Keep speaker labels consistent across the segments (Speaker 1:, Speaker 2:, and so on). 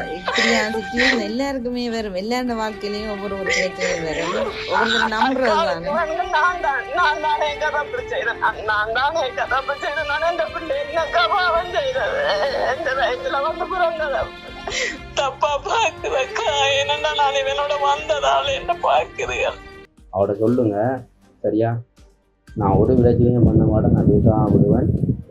Speaker 1: சொன்னா இப்ப இப்படியான சுச்சுவேஷன் எல்லாருக்குமே வரும் எல்லாரோட வாழ்க்கையிலயும் ஒவ்வொரு ஒரு பிரச்சனையும் வரும் ஒவ்வொரு நம்புறது
Speaker 2: நான் தானே கதப்பு செய்தேன் இந்த பிள்ளை என்ன கபாவம் செய்தது வயசுல வந்து பிறந்தது தப்பா பாக்குறக்கா என்னடா நான் இவனோட வந்ததால என்ன பாக்குறீர்கள்
Speaker 3: அவட சொல்லுங்க. சரியா? நான் ஒரு விளைச்சலையும் பண்ண மாட்டேன். நான் பேசாம விடுவேன்.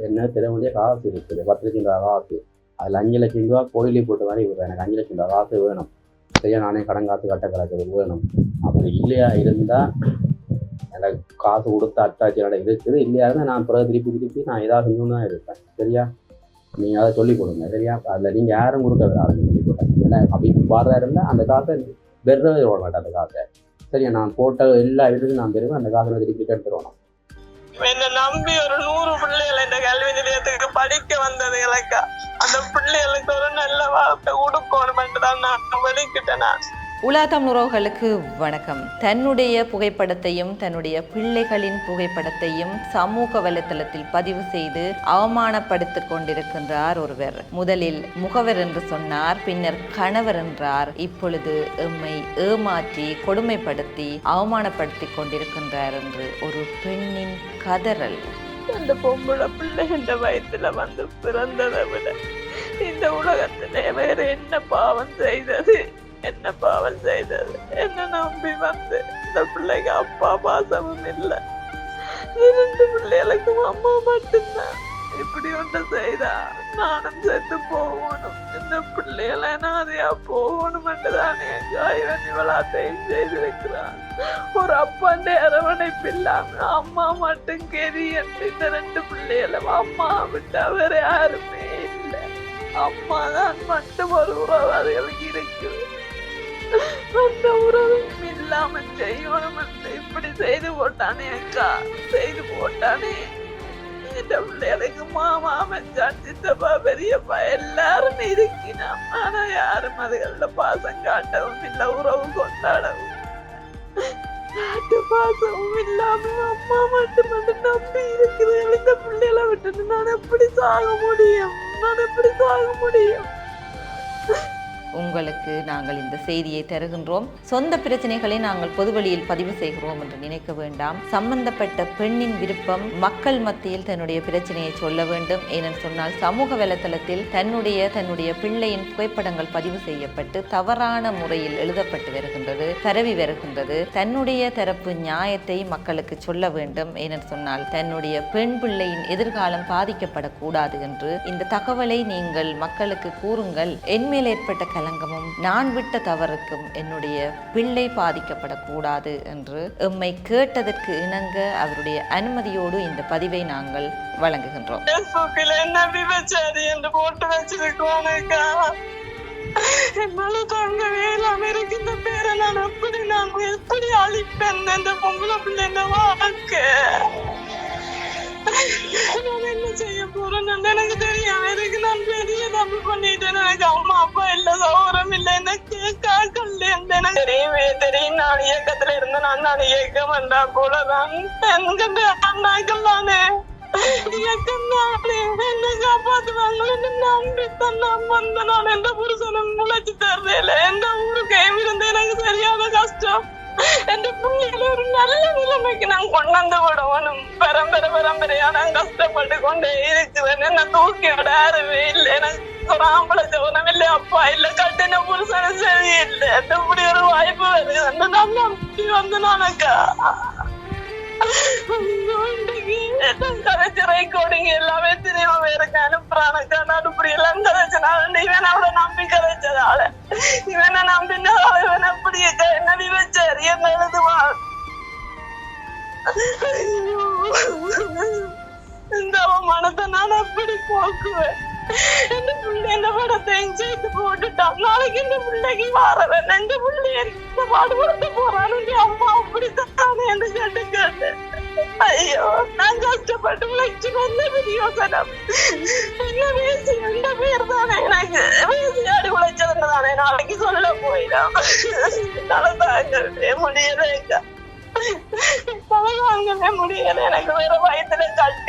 Speaker 3: என்ன தர வேண்டிய காசு இருக்குது. பத்து லட்சம் காசு அதில் அஞ்சு லட்சம் ரூபா கோயிலே போட்டு மாதிரி விடுறேன் எனக்கு அஞ்சு லட்சம் ரூபா காசு வேணும். சரியா நானே கடன் காசு கட்ட கிடக்குது வேணும். அப்படி இல்லையா இருந்தால் எனக்கு காசு கொடுத்து அத்தாச்சி நட இருக்குது. இல்லையா இருந்தால் நான் பிறகு திருப்பி திருப்பி நான் ஏதாவது செஞ்சு தான் இருப்பேன். சரியா? நீங்கள் அதை சொல்லிக் கொடுங்க. சரியா? அதில் நீங்கள் யாரும் கொடுக்க வேறு சொல்லிக் கொடுங்க ஏன்னா அப்படி வரதா இருந்தால் அந்த காசை வெறுவே விட மாட்டேன் அந்த காசை. சரியா? நான் போட்ட எல்லா இதுக்கும் நான் பெறுவேன். அந்த காசை திருப்பி எடுத்துருவேன்
Speaker 2: என்ன நம்பி ஒரு நூறு பிள்ளைகள் இந்த கல்வி நிலையத்துக்கு படிக்க வந்தது எனக்கா. அந்த பிள்ளைகளுக்கு ஒரு நல்ல வார்த்தை கொடுக்கணும் தான் நான் வெளிக்கிட்டேன் நான்.
Speaker 1: உலா தமிழர்களுக்கு உறவுகளுக்கு வணக்கம். தன்னுடைய புகைப்படத்தையும் தன்னுடைய பிள்ளைகளின் புகைப்படத்தையும் சமூக வலைத்தளத்தில் பதிவு செய்து அவமானப்படுத்திக் கொண்டிருக்கின்றார் ஒருவர். முதலில் முகவர் என்று சொன்னார் பின்னர் கணவர் என்றார். இப்பொழுது எம்மை ஏமாற்றி கொடுமைப்படுத்தி அவமானப்படுத்திக் கொண்டிருக்கின்றார் என்று ஒரு பெண்ணின் கதறல்.
Speaker 2: அந்த பொம்பளை பிள்ளை இந்த வயசுல வந்து பிறந்ததை விட இந்த உலகத்திலே வேற என்ன பாவம் செய்தது? என்ன பாவம் செய்தது? என்ன நம்பி வந்து இந்த பிள்ளைக்கு அப்பா பாசமும் இல்லை. இரண்டு பிள்ளைகளுக்கும் அம்மா மட்டும்தான். இப்படி ஒன்று செய்தா நானும் செத்து போகணும். இந்த பிள்ளைகளை நாதையா போகணும் தானே இவன் இவளாத்தையும் செய்திருக்கிறான் ஒரு அப்பாண்ட அரவணைப்பு இல்லாம அம்மா மட்டும் கெரி என்று இந்த ரெண்டு பிள்ளைகளும் அம்மா விட்டா வேற யாருமே இல்லை. அம்மா தான் மட்டும் ஒரு உறவு அதுகளுக்கு அந்த உறவும் இல்லாம செய்யணும் இப்படி செய்து போட்டானே அக்கா. செய்து போட்டானே. இந்த பிள்ளைகளுக்கு மாமா மச்சான் சித்தப்பா பெரியப்பா எல்லாரும் இருக்கினான் ஆனா யாரும் அதுகள்ல பாசம் காட்டவும் இல்ல உறவு கொண்டாடவும். நாட்டு பாசமும் இல்லாம அம்மா மட்டும் வந்து நம்பி இருக்குது இந்த பிள்ளைகளை விட்டுட்டு நான் எப்படி சாக முடியும்? நான் எப்படி சாக முடியும்?
Speaker 1: உங்களுக்கு நாங்கள் இந்த செய்தியை தருகின்றோம். சொந்த பிரச்சனைகளை நாங்கள் பொதுவெளியில் பதிவு செய்கிறோம் என்று நினைக்க வேண்டாம். சம்பந்தப்பட்ட பெண்ணின் விருப்பம் மக்கள் மத்தியில் தன்னுடைய பிரச்சனையை சொல்ல வேண்டும். ஏனென்று சொன்னால் சமூக வலைத்தளத்தில் தன்னுடைய தன்னுடைய பிள்ளையின் புகைப்படங்கள் பதிவு செய்யப்பட்டு தவறான முறையில் எழுதப்பட்டு வருகின்றது பரவி வருகின்றது. தன்னுடைய தரப்பு நியாயத்தை மக்களுக்கு சொல்ல வேண்டும். ஏனென்று சொன்னால் தன்னுடைய பெண் பிள்ளையின் எதிர்காலம் பாதிக்கப்படக்கூடாது என்று இந்த தகவலை நீங்கள் மக்களுக்கு கூறுங்கள். என்மேல் ஏற்பட்ட கலங்கமும் நான் விட்ட தவறுக்கும் என்னுடைய பிள்ளை பாதிக்கப்படக்கூடாது என்று எம்மை கேட்டதற்கு இணங்க அவருடைய அனுமதியோடு இந்த பதிவை நாங்கள் வழங்குகின்றோம்.
Speaker 2: என்று போட்டு வச்சிருக்கோனுக்கா என்னால தாங்கவே இல்லாம இருக்கு இந்த பேரை நான் எப்படி நான் எப்படி அழிப்பேன்? இந்த பொம்பளை பிள்ளை வாழ்க்கை. நான் என்ன செய்ய போறேன்னு எனக்கு தெரியும் எனக்கு நான் பெரிய தப்பு பண்ணிட்டேன் எனக்கு அம்மா அப்பா இல்ல சௌரம் இல்ல என்ன கேட்காக்கல்ல எனக்கு தெரியவே தெரியும் நான் இயக்கத்துல இருந்து நான் நான் இயக்கம் வந்தா அண்ணாக்கள் தானே என்ன காப்பாத்துவாங்களேன்னு நம்பித்தான் நான் வந்த நான் எந்த புருஷனும் முளைச்சு தரல எந்த ஊருக்கு இருந்து எனக்கு சரியான கஷ்டம் എന്റെ പുള്ളിയിലെ ഒരു നല്ല നിലമയ്ക്ക് ഞാൻ കൊണ്ടുവന്ന് വിടവനും പരമ്പര പരമ്പരയാ ഞാൻ കഷ്ടപ്പെട്ട് കൊണ്ടേ ഇരിക്കുന്നത് എന്നെ തൂക്കിയിട ആരുമേ ഇല്ല എനിക്ക് ഒരു ആമ്പള ജോനമില്ല അപ്പ ഇല്ല കട്ടിന പുരുഷനും ശരിയില്ല എന്റെ കൂടി ഒരു വായ്പ വരുന്നുണ്ട് ഞാൻ നമ്പി വന്ന് നനക്ക கதைச்சு ரெக்கார்டிங் எல்லாமே தெரியும் வேற அனுப்புறானுக்கான இப்படி எல்லாம் கதைச்சனால இவன் அவளை நம்பி கதைச்சதால இவனை நம்பினால இவன் அப்படி என்ன விவச்சாரி என்ன எழுதுவான். இந்த அவமானத்தை நான் அப்படி போக்குவேன். எந்த பிள்ளை இந்த படத்தை சேர்த்து போட்டுட்டான் நாளைக்கு இந்த பிள்ளைக்கு மாறவன் எந்த பிள்ளைய இந்த பாடுபடுத்த போறான்னு அம்மா அப்படித்தானே என்று கேட்டு கேட்டு ஐயோ நான் கஷ்டப்பட்டு உழைச்சு வந்த பிரயோசனம் என்ன பேசி எந்த பேர் தானே எனக்கு பேசியாடி உழைச்சதுன்னு தானே நாளைக்கு சொல்ல போயிடும் தலதாங்கவே முடியலைங்க தலதாங்கவே முடியல எனக்கு வேற வயிற்றுல கட்டி ஆபரேஷன் செய்யணும்னு சொல்லியிருக்கிறாங்க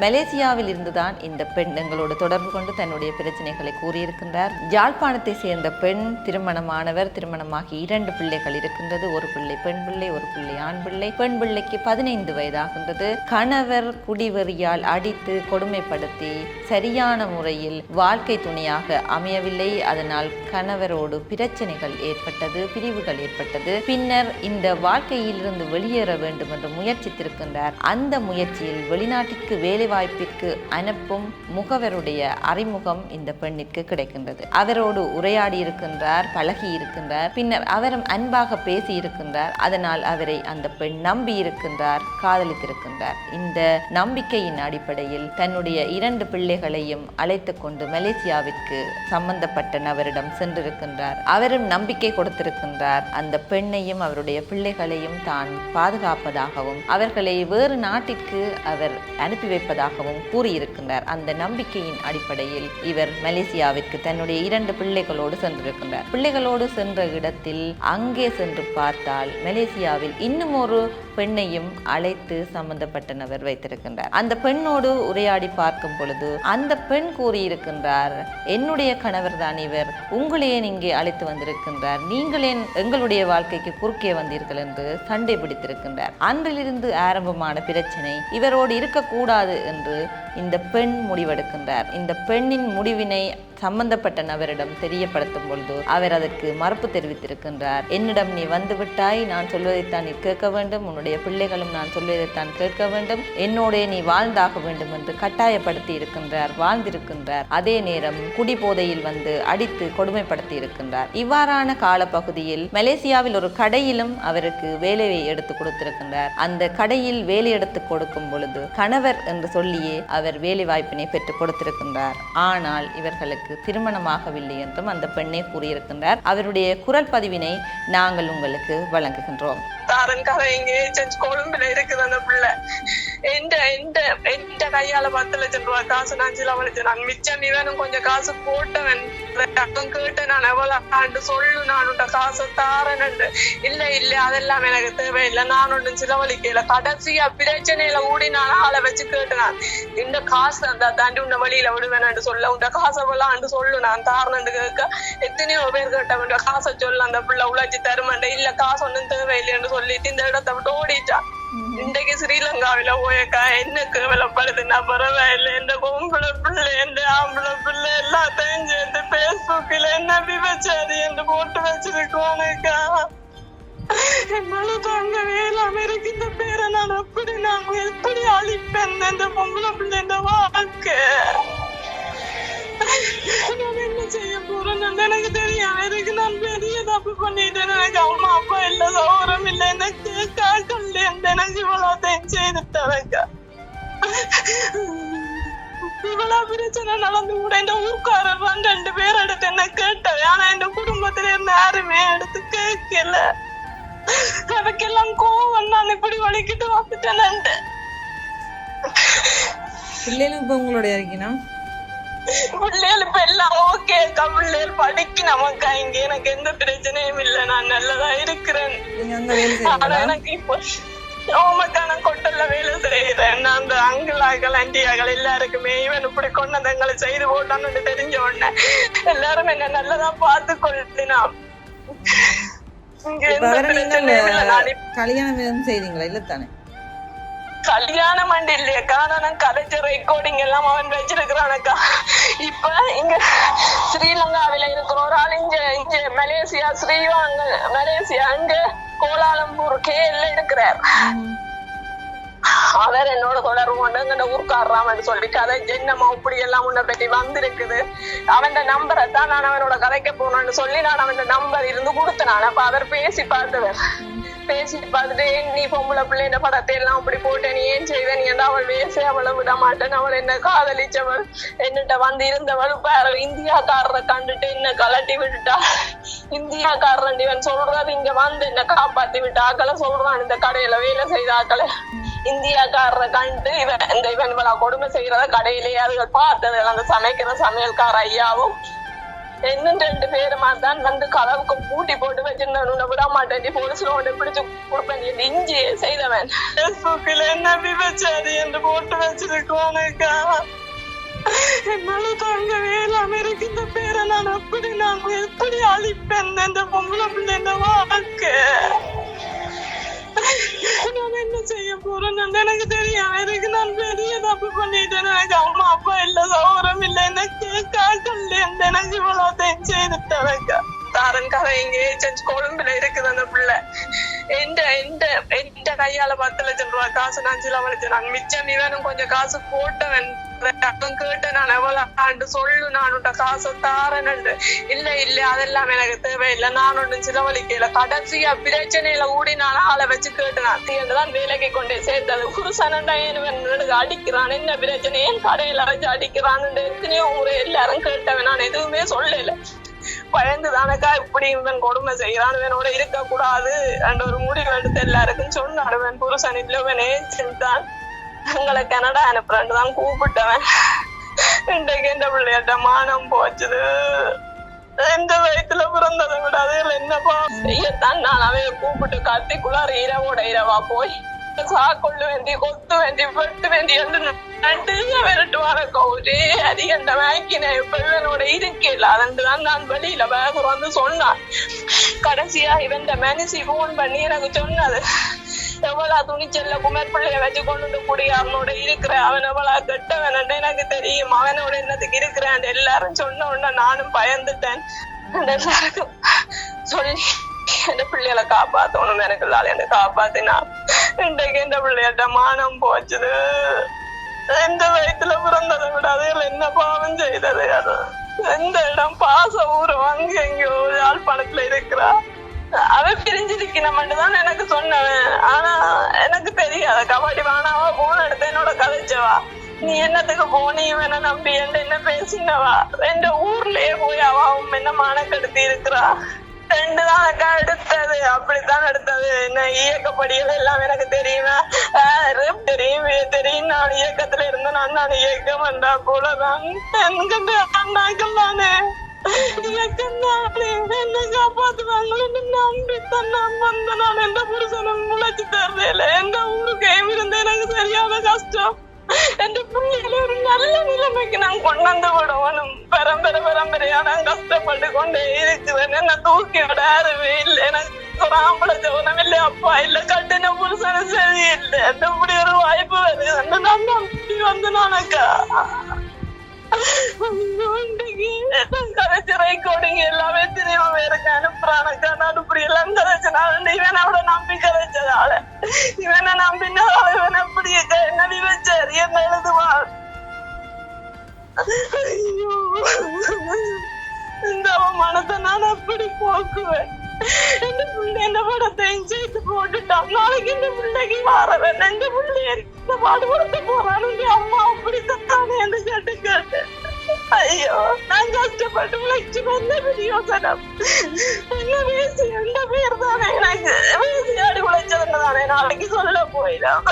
Speaker 1: மலேசியாவில் இருந்துதான் இந்த பெண் எங்களோடு தொடர்பு கொண்டு தன்னுடைய பிரச்சனைகளை கூறியிருக்கின்றார். யாழ்ப்பாணத்தை சேர்ந்த பெண் திருமணமானவர் திருமணமாகி இரண்டு பிள்ளைகள் இருக்கின்றது. ஒரு பிள்ளை பெண் பிள்ளை ஒரு பிள்ளை ஆண் பிள்ளை. பெண் பிள்ளைக்கு பதினைந்து வயதாகின்றது. கணவர் குடிவெறியால் அடித்து கொடுமைப்படுத்தி சரியான முறையில் வாழ்க்கை துணையாக அமையவில்லை. அதனால் கணவரோடு பிரச்சனைகள் ஏற்பட்டது பிரிவுகள் ஏற்பட்டது. பின்னர் இந்த வாழ்க்கையிலிருந்து வெளியேற வேண்டும் என்று முயற்சித்திருக்கின்றார். அந்த முயற்சியில் வெளிநாட்டிற்கு வேலை வாய்ப்பிற்கு அனுப்பும் முகவருடைய அறிமுகம் இந்த பெண்ணிற்கு கிடைக்கின்றது. அவரோடு உரையாடி இருக்கின்றார் பழகி இருக்கின்றார். பின்னர் அவரும் அன்பாக பேசி இருக்கின்றார். அதனால் அவரை அந்த பெண் நம்பி இருக்கின்றார் காதலித்திருக்கின்றார். இந்த நம்பிக்கையின் அடிப்படையில் தன்னுடைய இரண்டு பிள்ளைகளையும் அழைத்து கொண்டு மலேசியாவிற்கு சம்பந்தப்பட்ட நபரிடம் சென்றிருக்கின்றார். அவரும் நம்பிக்கை கொடுத்திருக்கின்றார். அந்த பெண்ணையும் அவருடைய பிள்ளைகளையும் தான் பாதுகாப்பதாக பாதுகாப்பதாகவும் அவர்களை வேறு நாட்டிற்கு அவர் அனுப்பி வைப்பதாகவும் கூறியிருக்கின்றார். அந்த நம்பிக்கையின் அடிப்படையில் இவர் மலேசியாவிற்கு தன்னுடைய இரண்டு பிள்ளைகளோடு சென்றிருக்கின்றார். பிள்ளைகளோடு சென்ற இடத்தில் அங்கே சென்று பார்த்தால் மலேசியாவில் இன்னும் ஒரு பெண்ணையும் அழைத்து சம்பந்தப்பட்டனவர் வைத்திருக்கின்றார். அந்த பெண்ணோடு உரையாடி பார்க்கும் பொழுது அந்த பெண் கூறியிருக்கின்றார் என்னுடைய கணவர் தான் இவர். உங்களையே இங்கே அழைத்து வந்திருக்கின்றார். நீங்களே எங்களுடைய வாழ்க்கைக்கு குறுக்கே வந்தீர்கள் என்று சண்டை பிடித்திருக்கின்றார். அன்றிலிருந்து ஆரம்பமான பிரச்சனை இவரோடு இருக்கக்கூடாது என்று இந்த பெண் முடிவெடுக்கின்றார். இந்த பெண்ணின் முடிவினை சம்பந்தப்பட்ட நபரிடம் தெரியப்படுத்தும் பொழுது அவர் அதற்கு மறுப்பு தெரிவித்திருக்கின்றார். என்னிடம் நீ வந்து விட்டாய் நான் சொல்வதைத்தான் நீ கேட்க வேண்டும். உன்னுடைய பிள்ளைகளும் நான் சொல்வதைத்தான் கேட்க வேண்டும். என்னோடே நீ வாழ்ந்தாக வேண்டும் என்று கட்டாயப்படுத்தி இருக்கின்றார் வாழ்ந்திருக்கின்றார். அதே நேரம் குடிபோதையில் வந்து அடித்து கொடுமைப்படுத்தி இருக்கின்றார். இவ்வாறான காலப்பகுதியில் மலேசியாவில் ஒரு கடையிலும் அவருக்கு வேலையை எடுத்து கொடுத்திருக்கின்றார். அந்த கடையில் வேலை எடுத்து கொடுக்கும் பொழுது கணவர் என்று சொல்லியே அவர் வேலை வாய்ப்பினை பெற்றுக் கொடுத்திருக்கின்றார். ஆனால் இவர்களுக்கு திருமணமாகவில்லை என்றும் அந்த பெண்ணே கூறியிருக்கின்றார். அவருடைய குரல் பதிவினை நாங்கள் உங்களுக்கு வழங்குகின்றோம்.
Speaker 2: தாரன் கதை கொழும்புல இருக்குது அந்த பிள்ளை. எந்த எந்த எந்த கையால பத்து லட்சம் ரூபாய் காசு நான் செலவழிச்சேன் நான் மிச்சம் இவனும் கொஞ்சம் காசு போட்டவன். அவன் கேட்டு நான் எவ்வளவு ஆண்டு சொல்லு நான் உன்ட காசு தாரேன்னு இல்ல இல்ல அதெல்லாம் எனக்கு தேவையில்லை. நான் ஒன்றும் செலவழிக்கல. கடைசியா பிரச்சனையில ஊடி நான் ஆளை வச்சு கேட்டேன். இந்த காசு அந்த தாண்டி உன்னை வழியில விடுவேன் சொல்ல உன் காசை எல்லாம் சொல்லு நான் தாரேன்னு கேட்க எத்தனையோ பேர் கேட்டவன் காசை சொல்ல அந்த பிள்ளை உழைச்சி தருமாண்ட? இல்ல காசு ஒன்றும் தேவையில்லைன்னு சொல்லிட்டு இந்த இடத்தை விட்டு ஓடிட்டான் இன்றைக்கு ஸ்ரீலங்காவில போயக்கா என்ன கேவலப்படுதுன்னா பரவாயில்ல இந்த பொம்பளை பிள்ளை இந்த ஆம்பளை பிள்ளை எல்லாத்தையும் சேர்ந்து பேஸ்புக்ல என்ன விபச்சாரி என்று போட்டு வச்சிருக்கோனுக்கா என்னால தாங்கவே இல்லாம இருக்கு இந்த பேரை நான் எப்படி நான் எப்படி அழிப்பேன் இந்த பொம்பளை பிள்ளை இந்த வாழ்க்கை? நான் செய்ய போறேன்னு எனக்கு தெரியும் எனக்கு நான்? பெரிய தப்பு பண்ணிட்டேன் எனக்கு அம்மா அப்பா இல்ல சௌரம் இல்ல எனக்கு காக்கல்ல எனக்கு இவ்வளவு செய்துட்டாங்க இவ்வளவு பிரச்சனை நடந்து கூட இந்த ஊர்க்காரர் வந்து ரெண்டு பேர் எடுத்து என்ன கேட்டது ஆனா இந்த குடும்பத்துல இருந்து யாருமே எடுத்து கேட்கல அதுக்கெல்லாம் கோவம் நான் இப்படி வலிக்கிட்டு வந்துட்டேன்
Speaker 4: பிள்ளைகளும் இப்போ உங்களுடைய இருக்கணும்
Speaker 2: பிள்ளைகள் இப்ப எல்லாம் ஓகே பிள்ளைகள் படிக்க நமக்கா இங்க எனக்கு எந்த பிரச்சனையும் இல்ல. நான் நல்லதா இருக்கிறேன். ஆனா எனக்கு இப்போ ஓமக்கா நான் கொட்டல்ல வேலை செய்யறேன் நான் அந்த அங்கிளாக்கள் ஆண்டியாக்கள் எல்லாருக்குமே இவன் இப்படி கொண்டு எங்களை செய்து போட்டான்னு தெரிஞ்ச உடனே எல்லாரும் என்ன நல்லதா பார்த்து கொள்ளினா
Speaker 4: கல்யாணம் செய்தீங்களா இல்ல தானே?
Speaker 2: கல்யாணம் அண்ட் இல்லையக்கா நான் கலைச்ச ரெக்கார்டிங் எல்லாம் அவன் வச்சிருக்கிறானக்கா. இப்ப இங்க ஸ்ரீலங்காவில இருக்கிற ஒரு ஆள் இங்க இங்க மலேசியா ஸ்ரீவாங்க மலேசியா அங்க கோலாலம்பூர் கேல இருக்கிறார். அவர் என்னோட தொடர்பு கொண்டு எங்க ஊர்க்காரராமன்னு சொல்லி கதை ஜென்னம்மா இப்படி எல்லாம் உன்னை பற்றி வந்திருக்குது. அவன் நம்பரை தான் நான் அவனோட கதைக்க போனேன்னு சொல்லி நான் அவன் நம்பர் இருந்து கொடுத்தேன். அப்ப அவர் பேசி பார்த்தவர். பேசிட்டு பார்த்துட்டு நீ பொம்பளை பிள்ளை இந்த படத்தை எல்லாம் அப்படி போட்ட நீ ஏன் செய்த நீ என்ன அவள் வேசே அவளை விட மாட்டேன் அவள் என்ன காதலிச்சவள்? என்னட்ட வந்து இருந்தவள் பாரு இந்தியாக்காரரை கண்டுட்டு என்ன கலட்டி விட்டுட்டா. இந்தியாக்காரன் இவன் சொல்றது இங்க வந்து என்ன காப்பாத்தி விட்டு. ஆக்களை சொல்றான் இந்த கடையில வேலை செய்த ஆக்களை. இந்தியாக்காரரை கண்டு இவன் இந்த இவன் இவளா கொடுமை செய்யறத கடையிலேயே அதுகள் பார்த்தது. அந்த சமைக்கிற சமையல்கார ஐயாவும் இன்னும் ரெண்டு பேருமா தான் வந்து கதவுக்கு பூட்டி போட்டு வச்சிருந்தேன் உன்னை விட மாட்டேன் நீ போலீஸ்ல உன்னை பிடிச்சு கொடுப்பேன் நீ இஞ்சி செய்தவன் ஃபேஸ்புக்கில் என்ன விபச்சாரி என்று போட்டு வச்சிருக்கோனுக்கா என்னால தாங்கவே இல்லாம இருக்கு இந்த பேரை நான் எப்படி நான் எப்படி அழிப்பேன் இந்த பொம்பளை பிள்ளை இந்த வாழ்க்கை நான் என்ன செய்ய போறேன்னு எனக்கு தெரியும் எனக்கு நான் பெரிய தப்பு பண்ணிட்டேன். எனக்கு அம்மா அப்பா இல்ல சௌரம் இல்ல எனக்கு காக்கல்ல இந்த எனக்கு இவ்வளவு செய்துட்டவங்க தாரன் கதை இங்க ஏஜென்ட் கொழும்புல இருக்குது அந்த பிள்ளை. எந்த எந்த எந்த கையால பத்து லட்சம் ரூபாய் காசு நான் செலவழிச்சேன் நான் மிச்சம் இவனும் கொஞ்சம் காசு போட்டவன். அவன் கேட்டேன் நான் எவ்வளவு ஆண்டு சொல்லு நான் உன்ட காசு தாரேன்னு இல்ல இல்ல அதெல்லாம் எனக்கு தேவையில்லை. நான் ஒன்றும் செலவழிக்கல. கடைசியா பிரச்சனையில ஊடி நான் ஆளை வச்சு கேட்டேன் தீர்ந்துதான் வேலைக்கு கொண்டே சேர்த்தது. குருசனண்டா எனக்கு அடிக்கிறான். என்ன பிரச்சனை? ஏன் கடையில வச்சு அடிக்கிறான்னு எத்தனையோ முறை எல்லாரும் கேட்டவன். நான் எதுவுமே சொல்லல. பயந்து தானக்கா இப்படி இவன் கொடுமை செய்யறான் இவனோட இருக்க கூடாது என்ற ஒரு முடிவு எடுத்து எல்லாருக்கும் சொன்னான் இவன் புருஷன் இல்லவனே சென்றான் எங்களை கனடா அனுப்புறேன் தான் கூப்பிட்டவன். இன்றைக்கு இந்த பிள்ளையாட்ட மானம் போச்சுது. எந்த வயசுல பிறந்ததை விட அதுல என்னப்பா? செய்யத்தான் நான் அவைய கூப்பிட்டு கத்திக்குள்ளார் இரவோட இரவா போய் சாக்கொள்ளு வேண்டி கொத்து வேண்டி வெட்டு வேண்டி என்று நட்டுங்க ஒரே அதிகண்ட வாங்கினேன் இப்ப இவனோட இருக்கல அதுதான் நான் வெளியில வேக வந்து சொன்னான். கடைசியா இவன் மனசி போன் பண்ணி எனக்கு சொன்னது எவ்வளா துணிச்சல்ல குமர் பிள்ளைய வச்சு கொண்டு வந்து கூடிய அவனோட இருக்கிற அவன் எவ்வளா கெட்டவன் எனக்கு தெரியும். அவனோட என்னத்துக்கு இருக்கிறான் எல்லாரும் சொன்ன உடனே நானும் பயந்துட்டேன். எல்லாருக்கும் சொல்லி என் பிள்ளைகளை காப்பாத்தணும் எனக்கு என்ன காப்பாத்தினா இன்றைக்கு என் பிள்ளையிட்ட மானம் போச்சுது. எந்த வயிற்றுல பிறந்ததை விட அதுகள் என்ன பாவம் செய்தது அது எந்த இடம் பாச ஊர் வாங்கி எங்கேயோ யாழ்ப்பாணத்துல இருக்கிறா அவ பிரிஞ்சிருக்கணும் தான் எனக்கு சொன்னவன் ஆனா எனக்கு தெரியாத கபடி வானாவா போன எடுத்து என்னோட கதைச்சவா நீ என்னத்துக்கு போனி இவனை நம்பி என்கிட்ட என்ன பேசினவா எந்த ஊர்லயே போய் அவ என்ன மானக்கெடுத்தி இருக்கிறா ரெண்டு தான் அக்கா எடுத்தது. அப்படித்தான் எடுத்தது. என்ன இயக்கப்படிகள் எல்லாம் எனக்கு தெரியுமா. ரேப் தெரியும் தெரியும். நான் இயக்கத்துல இருந்து நான் நான் இயக்கம் வந்தா போலதான். என்கிட்ட அண்ணாக்கள் நானே. என்ன காப்பாத்துவாங்களன்னு நம்பித்தான் நான் வந்த நான் எந்த புருஷனும் முளைச்சு தரல எந்த ஊருக்கு இருந்து எனக்கு சரியான கஷ்டம். என் பிள்ளைகளை ஒரு நல்ல நிலைமைக்கு நான் கொண்டு வந்து விடணும் பரம்பரை பரம்பரையா நான் கஷ்டப்பட்டு கொண்டே இருக்குவேன் என்ன தூக்கி விடாருவே இல்ல. இல்லை எனக்கு ஒரு ஆம்பளை ஜோனம் இல்லை. அப்பா இல்ல. கட்டின புருஷனும் சரியில்லை. அந்த இப்படி ஒரு வாய்ப்பு வருது. அந்த நான் நம்பி வந்து நானக்கா. கதைச்சு ரெக்கார்டிங் எல்லாமே தெரியாம பேருக்கு அனுப்புறானக்கா நான் இப்படி எல்லாம் கதைச்சனால இவன் அவட நம்பி கதைச்சதால இவனை நம்பினால இவன் அப்படி என்ன என்ன எழுதுவான்? இந்த அவமானத்தை நான் அப்படி போக்குவேன். இந்த பிள்ளை என்ன படத்தையும் சேர்த்து போட்டுட்டான். நாளைக்கு இந்த பிள்ளைக்கு மாறவன். இந்த பிள்ளைய இந்த பாடுபடுத்த போறான். அம்மா அப்படி தத்தானே என்று கேட்டு கேட்டேன் ஐயோ நான் கஷ்டப்பட்டு உழைச்சு வந்த பிரியோசனம் எங்க பேசி எந்த பேர் தானே எனக்கு. பேசியாடி உழைச்சதுன்னு தானே. நாளைக்கு சொல்ல போயிடும்.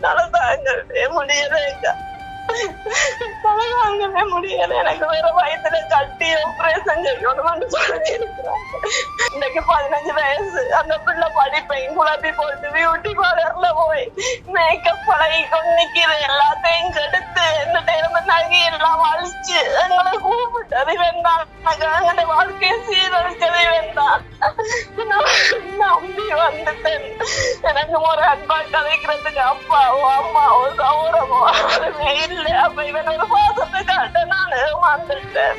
Speaker 2: நடந்தாங்க முடியலைங்க தலகாங்கவே முடியல எனக்கு வேற வயசுல கட்டி ஆபரேஷன் செய்யணும்னு சொல்லி இன்னைக்கு பதினஞ்சு வயசு அந்த பிள்ளை படிப்பையும் குழப்பி போட்டு பியூட்டி பார்லர்ல போய் மேக்கப் பழகி கொண்டிக்கிற எல்லாத்தையும் கெடுத்து இந்த டைம் நகை எல்லாம் அழிச்சு எங்களை கூப்பிட்டது வேண்டாம் எங்களை வாழ்க்கையை சீரழிச்சது வேண்டாம் நம்பி வந்துட்டேன். எனக்கு ஒரு அன்பா கதைக்கிறதுக்கு அப்பாவோ அம்மாவோ சௌரமோ யாருமே இல்லை. அப்ப இவன் ஒரு பாசத்தை காட்ட நான் வந்துட்டேன்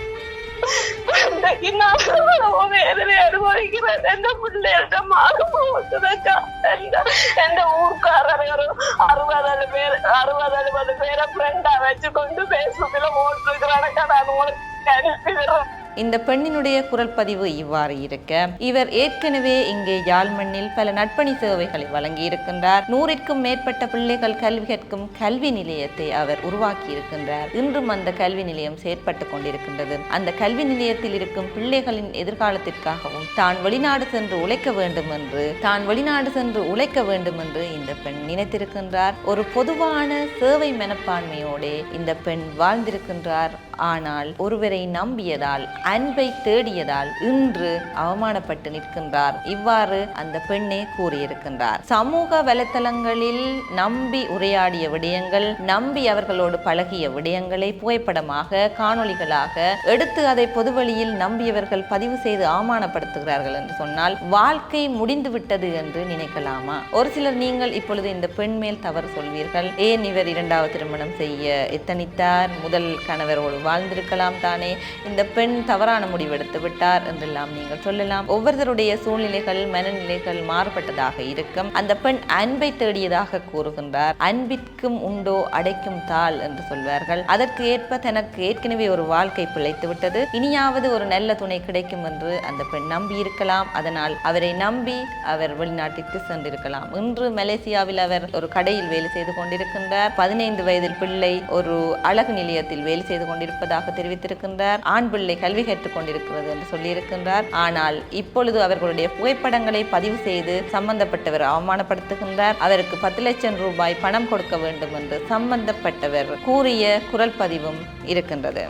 Speaker 2: இன்றைக்கு நான் எவ்வளவோ வேதனை அனுபவிக்கிறேன். எந்த பிள்ளைகிட்ட மாறு போகுதுக்கா எந்த எந்த ஊர்க்காரர் ஒரு அறுபது பேர் அறுபது அறுபது பேரை ஃப்ரெண்டா வச்சு கொண்டு பேசுறதுல போட்டுருக்கிறானக்கா நான் உங்களுக்கு அனுப்பி விடுறேன்.
Speaker 1: இந்த பெண்ணினுடைய குரல் பதிவு இவ்வாறு இருக்க இவர் ஏற்கனவே இங்கே யாழ்மண்ணில் பல நட்பணி சேவைகளை வழங்கியிருக்கின்றார். நூறிற்கும் மேற்பட்ட பிள்ளைகள் கல்வி கற்கும் கல்வி நிலையத்தை அவர் உருவாக்கி இருக்கின்றார் இன்றும் அந்த கல்வி நிலையம் செயற்பட்டு கொண்டிருக்கின்றது. அந்த கல்வி நிலையத்தில் இருக்கும் பிள்ளைகளின் எதிர்காலத்திற்காகவும் தான் வெளிநாடு சென்று உழைக்க வேண்டும் என்று தான் வெளிநாடு சென்று உழைக்க வேண்டும் என்று இந்த பெண் நினைத்திருக்கின்றார். ஒரு பொதுவான சேவை மனப்பான்மையோடு இந்த பெண் வாழ்ந்திருக்கின்றார். ஆனால் ஒருவரை நம்பியதால் அன்பை தேடியதால் இன்று அவமானப்பட்டு நிற்கின்றார். இவ்வாறு அந்த பெண்ணே கூறியிருக்கின்றார். சமூக வலைத்தளங்களில் நம்பி உரையாடிய விடயங்கள் நம்பி அவர்களோடு பழகிய விடயங்களை புகைப்படமாக காணொளிகளாக எடுத்து அதை பொதுவெளியில் நம்பியவர்கள் பதிவு செய்து அவமானப்படுத்துகிறார்கள் என்று சொன்னால் வாழ்க்கை முடிந்து விட்டது என்று நினைக்கலாமா? ஒரு சிலர் நீங்கள் இப்பொழுது இந்த பெண் மேல் தவறு சொல்வீர்கள். ஏன் இவர் இரண்டாவது திருமணம் செய்ய எத்தனித்தார்? முதல் கணவரோடு வாழ்ந்திருக்கலாம் தானே. இந்த பெண் தவறான முடிவெடுத்து விட்டார் என்றெல்லாம் நீங்கள் சொல்லலாம். ஒவ்வொருத்தருடைய சூழ்நிலைகள் மனநிலைகள் மாறுபட்டதாக இருக்கும். அந்த பெண் அன்பை தேடியதாக கூறுகின்றார். அன்பிற்கும் உண்டோ அடைக்கும் தாள் என்று சொல்வார்கள். அதற்கு ஏற்ப தனக்கு ஏற்கனவே ஒரு வாழ்க்கை பிழைத்து விட்டது. இனியாவது ஒரு நல்ல துணை கிடைக்கும் என்று அந்த பெண் நம்பி இருக்கலாம். அதனால் அவரை நம்பி அவர் வெளிநாட்டிற்கு சென்றிருக்கலாம். இன்று மலேசியாவில் அவர் ஒரு கடையில் வேலை செய்து கொண்டிருக்கின்றார். பதினைந்து வயதில் பிள்ளை ஒரு அழகு நிலையத்தில் வேலை செய்து இருப்பதாக தெரிவித்திருக்கின்றார். ஆண் பிள்ளை கல்வி கற்றுக் கொண்டிருக்கிறது என்று சொல்லியிருக்கின்றார். ஆனால் இப்பொழுது அவர்களுடைய புகைப்படங்களை பதிவு செய்து சம்பந்தப்பட்டவர் அவமானப்படுத்துகின்றார். அவருக்கு பத்து லட்சம் ரூபாய் பணம் கொடுக்க வேண்டும் என்று சம்பந்தப்பட்டவர் கூறிய குரல் பதிவும் இருக்கின்றது.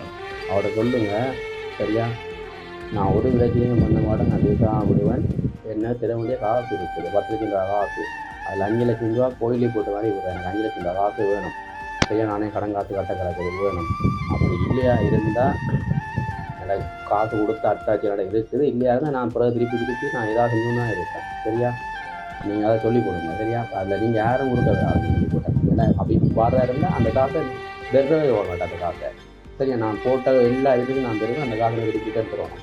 Speaker 3: அவரை சொல்லுங்க. சரியா? நான் ஒரு விளக்கையும் பண்ண மாட்டேன். நான் விடுவேன். என்ன? திற வேண்டிய காசு இருக்குது. பத்து லட்சம் ரூபா காசு. அதில் அஞ்சு லட்சம் ரூபா கோயிலே போட்டு மாதிரி விடுறேன். அஞ்சு லட்சம் ரூபா காசு வேணும். சரியா நானே கடன் காசு கட்ட கிடக்குது வேணும் அப்படி இல்லையா இருந்தால் எனக்கு காசு கொடுத்து அட்டாச்சு என்னோட இருக்குது இல்லையா இருந்தால் நான் பிறகு திருப்பி திருப்பி நான் ஏதாவது செஞ்சு இருக்கேன் இருப்பேன். சரியா? நீங்கள் அதை சொல்லிக் கொடுங்க சரியா? அதில் நீங்கள் யாரும் கொடுக்க அது சொல்லி ஏன்னா அப்படி வாரதாக இருந்தால் அந்த காசை வெறுவே ஓட மாட்டேன் அந்த காசை. சரியா? நான் போட்ட எல்லா இதுக்கும் நான் தெரியும் அந்த காசை திருப்பி தருவோம்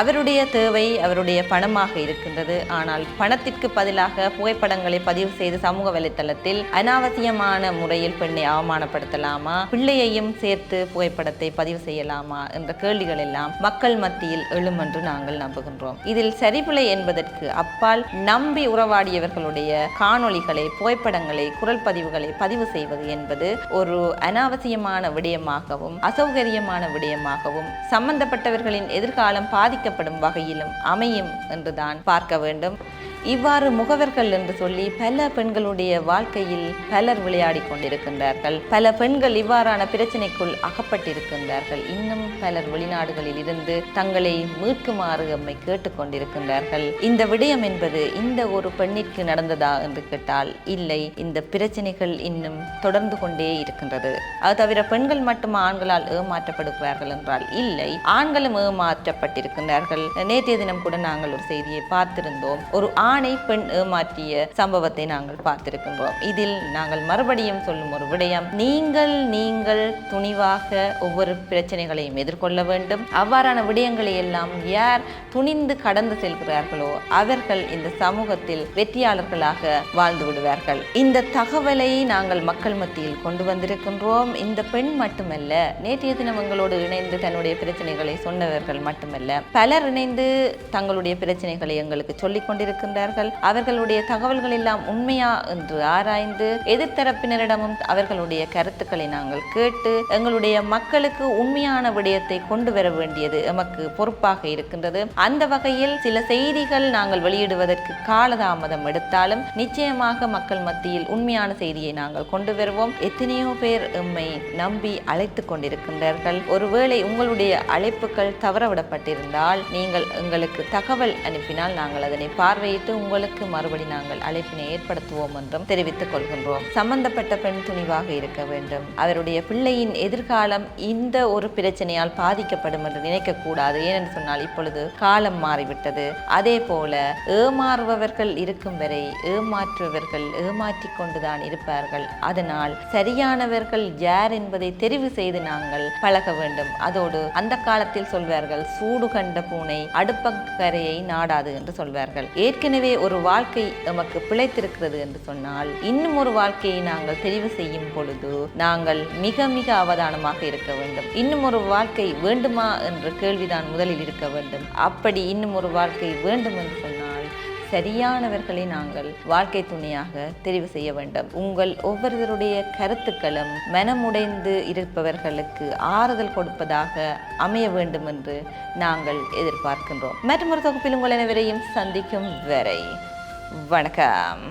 Speaker 1: அவருடைய தேவை அவருடைய பணமாக இருக்கின்றது. ஆனால் பணத்திற்கு பதிலாக புகைப்படங்களை பதிவு செய்து சமூக வலைத்தளத்தில் அனாவசியமான முறையில் பெண்ணை அவமானப்படுத்தலாமா? பிள்ளையையும் சேர்த்து புகைப்படத்தை பதிவு செய்யலாமா? என்ற கேள்விகள் எல்லாம் மக்கள் மத்தியில் எழும் என்று நாங்கள் நம்புகின்றோம். இதில் சரிபிழை என்பதற்கு அப்பால் நம்பி உறவாடியவர்களுடைய காணொளிகளை புகைப்படங்களை குரல் பதிவுகளை பதிவு செய்வது என்பது ஒரு அனாவசியமான விடயமாகவும் அசௌகரியமான விடயமாகவும் சம்பந்தப்பட்டவர்களின் எதிர்காலம் பாதிக்கப்படும் வகையிலும் அமையும் என்றுதான் பார்க்க வேண்டும். இவ்வாறு முகவர்கள் என்று சொல்லி பல பெண்களுடைய வாழ்க்கையில் பலர் விளையாடி கொண்டிருக்கின்றார்கள். பல பெண்கள் இவ்வாறான பிரச்சனைக்குள் அகப்பட்டிருக்கின்றார்கள். இன்னும் பலர் வெளிநாடுகளில் இருந்து தங்களை மீட்குமாறு நம்மை கேட்டுக்கொண்டிருக்கின்றார்கள் இந்த விடயம் என்பது இந்த ஒரு பெண்ணிற்கு நடந்ததா என்று கேட்டால் இல்லை. இந்த பிரச்சனைகள் இன்னும் தொடர்ந்து கொண்டே இருக்கின்றது. அது தவிர பெண்கள் மட்டும் ஆண்களால் ஏமாற்றப்படுகிறார்கள் என்றால் இல்லை. ஆண்களும் ஏமாற்றப்பட்டிருக்கின்றார்கள். நேற்றைய தினம் கூட நாங்கள் ஒரு செய்தியை பார்த்திருந்தோம். ஒரு ஆண் பெண் ஏமாற்றிய சம்பவத்தை நாங்கள் பார்த்திருக்கின்றோம். இதில் நாங்கள் மறுபடியும் சொல்லும் ஒரு விடயம். நீங்கள் நீங்கள் துணிவாக ஒவ்வொரு பிரச்சனைகளையும் எதிர்கொள்ள வேண்டும். அவ்வாறான விடயங்களை எல்லாம் யார் துணிந்து கடந்து செல்கிறார்களோ அவர்கள் இந்த சமூகத்தில் வெற்றியாளர்களாக வாழ்ந்து விடுவார்கள். இந்த தகவலை நாங்கள் மக்கள் மத்தியில் கொண்டு வந்திருக்கின்றோம். இந்த பெண் மட்டுமல்ல நேற்றைய தினம் எங்களோடு இணைந்து தன்னுடைய பிரச்சனைகளை சொன்னவர்கள் மட்டுமல்ல பலர் இணைந்து தங்களுடைய பிரச்சனைகளை எங்களுக்கு சொல்லிக் கொண்டிருக்கின்றார்கள் அவர்களுடைய தகவல்கள் எல்லாம் உண்மையா என்று ஆராய்ந்து எதிர்த்தரப்பினரிடமும் அவர்களுடைய கருத்துக்களை நாங்கள் கேட்டு எங்களுடைய மக்களுக்கு உண்மையான விடயத்தை கொண்டு வர வேண்டியது எமக்கு பொறுப்பாக இருக்கின்றது. அந்த வகையில் சில செய்திகள் நாங்கள் வெளியிடுவதற்கு காலதாமதம் எடுத்தாலும் நிச்சயமாக மக்கள் மத்தியில் உண்மையான செய்தியை நாங்கள் கொண்டு வருவோம். எத்தனையோ பேர் எம்மை நம்பி அழைத்து கொண்டிருக்கின்றார்கள். ஒருவேளை உங்களுடைய அழைப்புகள் தவறவிடப்பட்டிருந்தால் நீங்கள் எங்களுக்கு தகவல் அனுப்பினால் நாங்கள் அதனை பார்வையிட்டு உங்களுக்கு மறுபடி நாங்கள் அழைப்பினை ஏற்படுத்துவோம் என்றும் தெரிவித்துக் கொள்கின்றோம். சம்பந்தப்பட்ட பெண் துணிவாக இருக்க வேண்டும். அவருடைய பிள்ளையின் எதிர்காலம் இந்த ஒரு பிரச்சனையால் பாதிக்கப்படும் என்று நினைக்கக்கூடாது ஏனென்று சொன்னால் இப்பொழுது காலம் மாறிவிட்டது. அதே போல ஏமாறுபவர்கள் இருக்கும் வரை ஏமாற்றுபவர்கள் ஏமாற்றி கொண்டுதான் இருப்பார்கள். அதனால் சரியானவர்கள் யார் என்பதை தெரிவு செய்து நாங்கள் பழக வேண்டும். அதோடு அந்த காலத்தில் சொல்வார்கள் சூடு கண்ட பூனை அடுப்பக்கரையை நாடாது என்று சொல்வார்கள். ஏற்கனவே ஏற்கனவே ஒரு வாழ்க்கை நமக்கு பிழைத்திருக்கிறது என்று சொன்னால் இன்னும் ஒரு வாழ்க்கையை நாங்கள் தெரிவு செய்யும் பொழுது நாங்கள் மிக மிக அவதானமாக இருக்க வேண்டும். இன்னும் ஒரு வாழ்க்கை வேண்டுமா என்ற கேள்விதான் முதலில் இருக்க வேண்டும். அப்படி இன்னும் ஒரு வாழ்க்கை வேண்டும் என்று சொன்னால் சரியானவர்களை நாங்கள் வாழ்க்கை துணையாக தெரிவு செய்ய வேண்டும். உங்கள் ஒவ்வொருவருடைய கருத்துக்களும் மனமுடைந்து இருப்பவர்களுக்கு ஆறுதல் கொடுப்பதாக அமைய வேண்டும் என்று நாங்கள் எதிர்பார்க்கின்றோம். மற்றும் ஒரு தொகுப்பில் உங்கள் அனைவரையும் சந்திக்கும் வரை வணக்கம்.